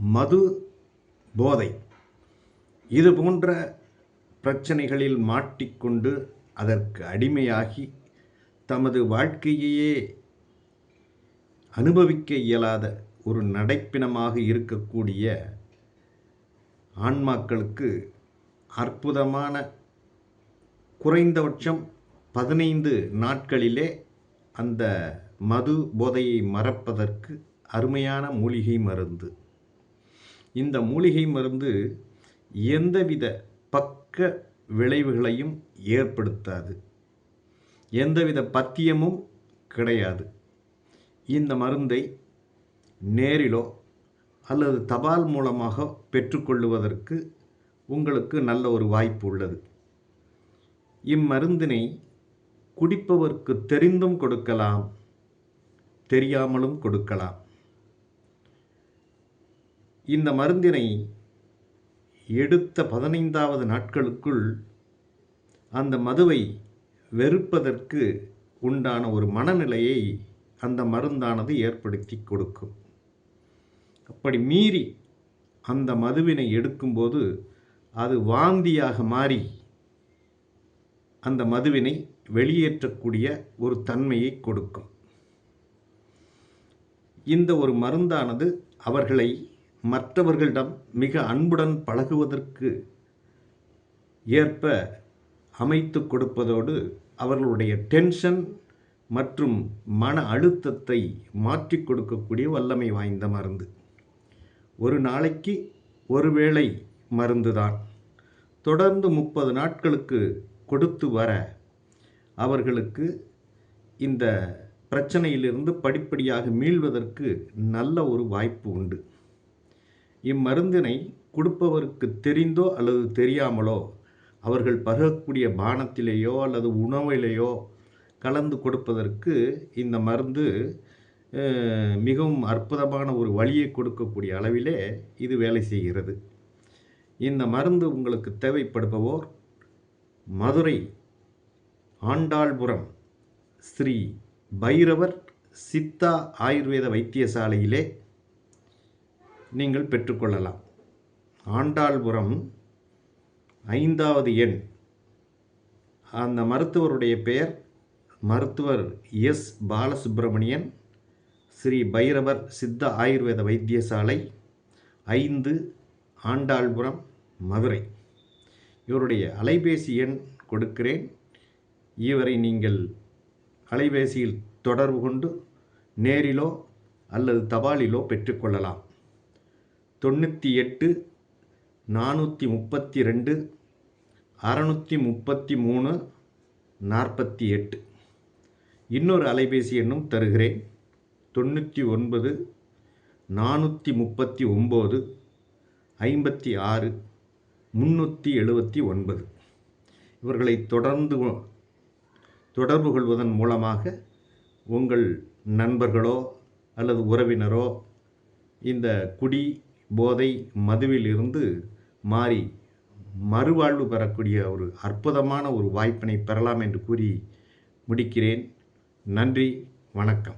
மது போதை. இது போன்ற பிரச்சனைகளில் மாட்டிக்கொண்டு அதற்கு அடிமையாகி தமது வாழ்க்கையையே அனுபவிக்க இயலாத ஒரு நடைப்பினமாக இருக்கக்கூடிய ஆன்மாக்களுக்கு அற்புதமான குறைந்தபட்சம் பதினைந்து நாட்களிலே அந்த மது போதையை மறப்பதற்கு அருமையான மூலிகை மருந்து. இந்த மூலிகை மருந்து எந்தவித பக்க விளைவுகளையும் ஏற்படுத்தாது. எந்தவித பத்தியமும் கிடையாது. இந்த மருந்தை நேரிலோ அல்லது தபால் மூலமாக பெற்றுக்கொள்ளுவதற்கு உங்களுக்கு நல்ல ஒரு வாய்ப்பு உள்ளது. இம்மருந்தினை குடிப்பவர்க்கு தெரிந்தும் கொடுக்கலாம் தெரியாமலும் கொடுக்கலாம். இந்த மருந்தினை எடுத்த பதினைந்தாவது நாட்களுக்குள் அந்த மதுவை வெறுப்பதற்கு உண்டான ஒரு மனநிலையை அந்த மருந்தானது ஏற்படுத்தி கொடுக்கும். அப்படி மீறி அந்த மதுவினை எடுக்கும்போது அது வாந்தியாக மாறி அந்த மதுவினை வெளியேற்றக்கூடிய ஒரு தன்மையை கொடுக்கும். இந்த ஒரு மருந்தானது அவர்களை மற்றவர்களிடம் மிக அன்புடன் பழகுவதற்கு ஏற்ப அமைத்து கொடுப்பதோடு அவர்களுடைய டென்ஷன் மற்றும் மன அழுத்தத்தை மாற்றி கொடுக்கக்கூடிய வல்லமை வாய்ந்த மருந்து. ஒரு நாளைக்கு ஒருவேளை மருந்து தான் தொடர்ந்து முப்பது நாட்களுக்கு கொடுத்து வர அவர்களுக்கு இந்த பிரச்சனையிலிருந்து படிப்படியாக மீள்வதற்கு நல்ல ஒரு வாய்ப்பு உண்டு. இம்மருந்தினை கொடுப்பவருக்கு தெரிந்தோ அல்லது தெரியாமலோ அவர்கள் பருகக்கூடிய பானத்திலேயோ அல்லது உணவிலேயோ கலந்து கொடுப்பதற்கு இந்த மருந்து மிகவும் அற்புதமான ஒரு வழியை கொடுக்கக்கூடிய அளவிலே இது வேலை செய்கிறது. இந்த மருந்து உங்களுக்கு தேவைப்படுபவோர் மதுரை ஆண்டாள்புரம் ஸ்ரீ பைரவர் சித்தா ஆயுர்வேத வைத்தியசாலையிலே நீங்கள் பெற்றுக்கொள்ளலாம். ஆண்டாள்புரம் ஐந்தாவது எண். அந்த மருத்துவருடைய பெயர் மருத்துவர் எஸ். பாலசுப்பிரமணியன் ஸ்ரீ பைரவர் சித்த ஆயுர்வேத வைத்தியசாலை ஐந்து ஆண்டாள்புரம் மதுரை. இவருடைய அலைபேசி எண் கொடுக்கிறேன். இவரை நீங்கள் அலைபேசியில் தொடர்பு கொண்டு நேரிலோ அல்லது தபாலிலோ பெற்றுக்கொள்ளலாம். தொண்ணூற்றி எட்டு நானூற்றி முப்பத்தி ரெண்டு அறநூற்றி முப்பத்தி மூணு நாற்பத்தி எட்டு. இன்னொரு அலைபேசி எண்ணும் தருகிறேன். தொண்ணூற்றி ஒன்பது நானூற்றி முப்பத்தி ஒம்பது ஐம்பத்தி ஆறு முந்நூற்றி எழுபத்தி ஒன்பது. இவர்களை தொடர்ந்து தொடர்பு கொள்வதன் மூலமாக உங்கள் நண்பர்களோ அல்லது உறவினரோ இந்த குடி போதை மதுவிலிருந்து மாறி மறுவாழ்வு பெறக்கூடிய ஒரு அற்புதமான ஒரு வாய்ப்பினை பெறலாம் என்று கூறி முடிக்கிறேன். நன்றி வணக்கம்.